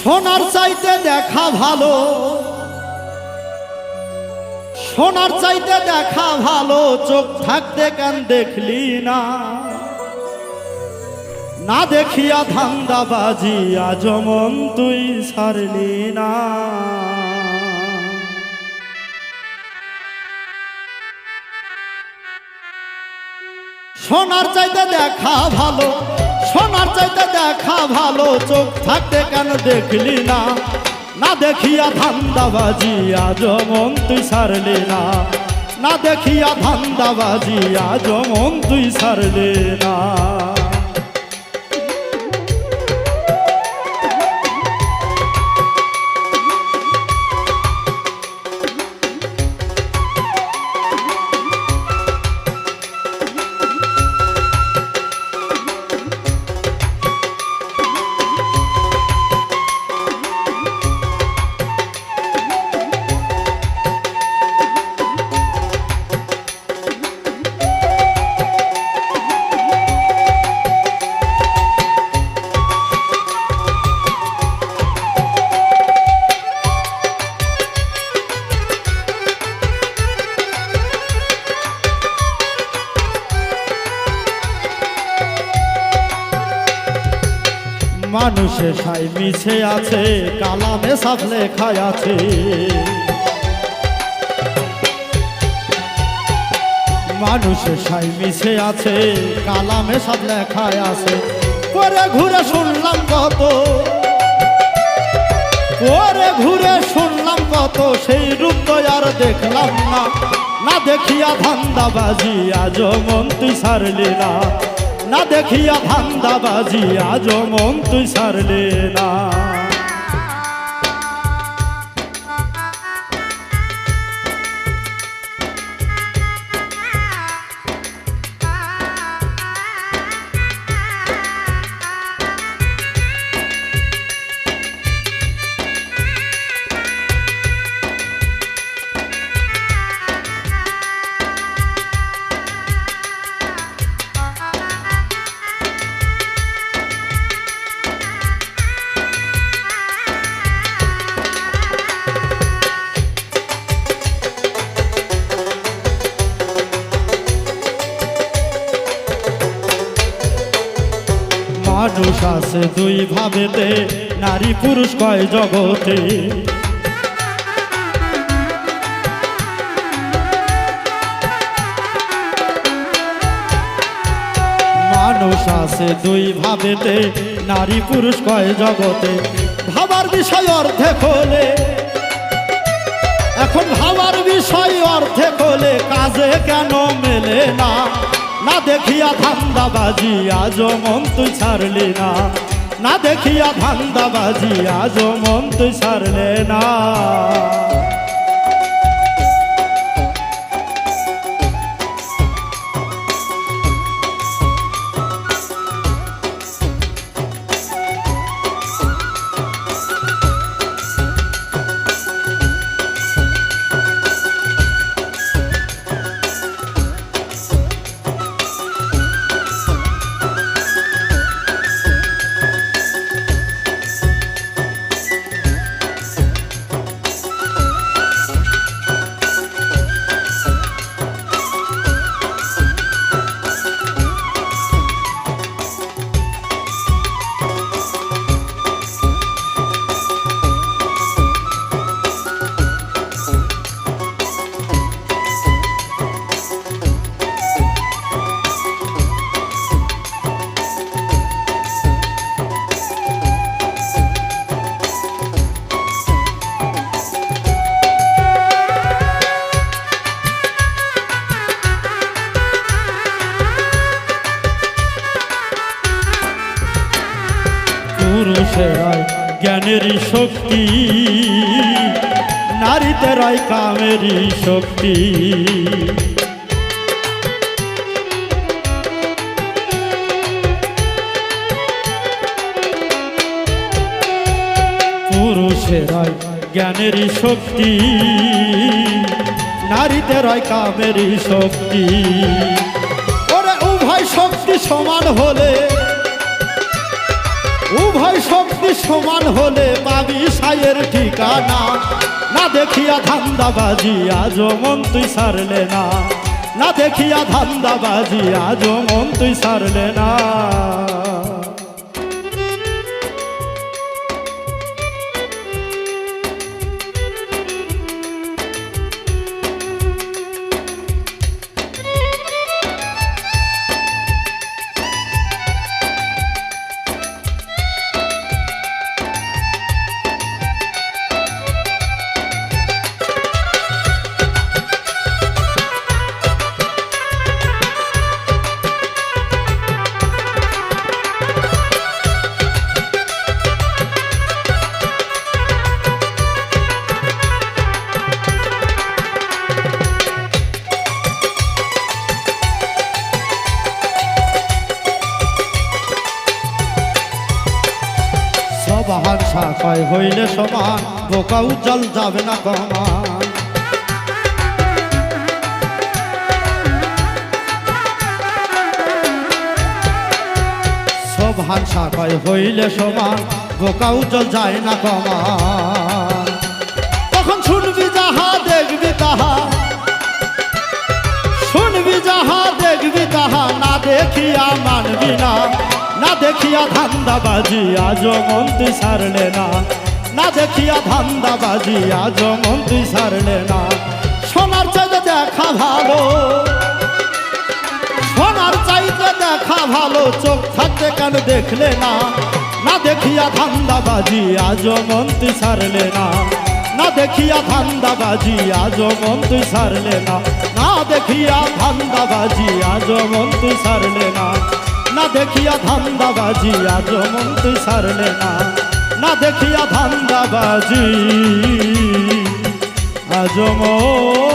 সোনার চাইতে দেখা ভালো। সোনার চাইতে দেখা ভালো, চোখ থাকতে কেন দেখলি না? না দেখিয়া ধান্দাবাজি আজমন তুই ছাড়লি না। সোনার চাইতে দেখা ভালো সোনার চাইতে দেখা ভালো চোখ থাকতে কেন দেখলি না? না দেখিয়া ধান্দাবাজি আজ মন তুই সারলি না। না দেখিয়া ধান্দাবাজি আজ মন তুই সারলি না। মানুষে সাই মিছে আছে, কালামে সব লেখায় আছে। মানুষে সাই মিছে আছে, কালামে সব লেখায় আছে। করে ঘুরে শুনলাম কত, করে ঘুরে শুনলাম কত, সেই রূপ তো আর দেখলাম না। না দেখিয়া ধান্দাবাজি আজ মন তুই সারলি না। না দেখিয়া ধান্দাবাজি আজ মন তুই সারলে না। মানুষ আছে দুই ভাবেতে, নারী পুরুষ কয় জগতে? মানুষ আছে দুই ভাবেতে, নারী পুরুষ কয় জগতে? ভাবার বিষয় অর্ধে খোলে। এখন ভাবার বিষয় অর্ধে খোলে, কাজে কেন মেলে না? না দেখিয়া ধান্দাবাজি আজ মন তুই ছাড়লি না। না দেখিয়া ধান্দাবাজি আজ মন তুই ছাড়লে না। জ্ঞানেরই শক্তি নারীতে রয় কামেরই শক্তি। পুরুষেরাই জ্ঞানেরই শক্তি নারীতে রয় কামেরই শক্তি। ওরে উভয় শক্তি সমান হলে উভয় শক্তি সমান হলে পাবি সায়ের ঠিকানা। না দেখিয়া ধান্দাবাজি আজ মন তুই সারলে না। না দেখিয়া ধান্দাবাজি আজ মন তুই সারলে না। শাখায় হইলে সমান বোকা উজ্জ্বল যাবে না কমান। সভান শাখায় হইলে সমান বোকা উজ্জ্বল যায় না কমা তখন শুনবি যাহা, দেখবি তাহা। দেখিয়া ধান্দাবাজি, আজ মন তুই সারলে না। না দেখিয়া ধান্দাবাজি, আজ মন তুই সারলে না। সোনার চাইতে দেখা ভালো। সোনার চাইতে দেখা ভালো, চোখ থাকতে কেন দেখলে না? না দেখিয়া ধান্দাবাজি, আজ মন তুই সারলে না। না দেখিয়া ধান্দাবাজি, আজ মন তুই সারলে না। না দেখিয়া ধান্দাবাজি, আজ মন তুই সারলে না। না দেখিয়া ধান্দাবাজি আজ মন্ত্রী সারলে না। না দেখিয়া ধান্দাবাজি আজ মন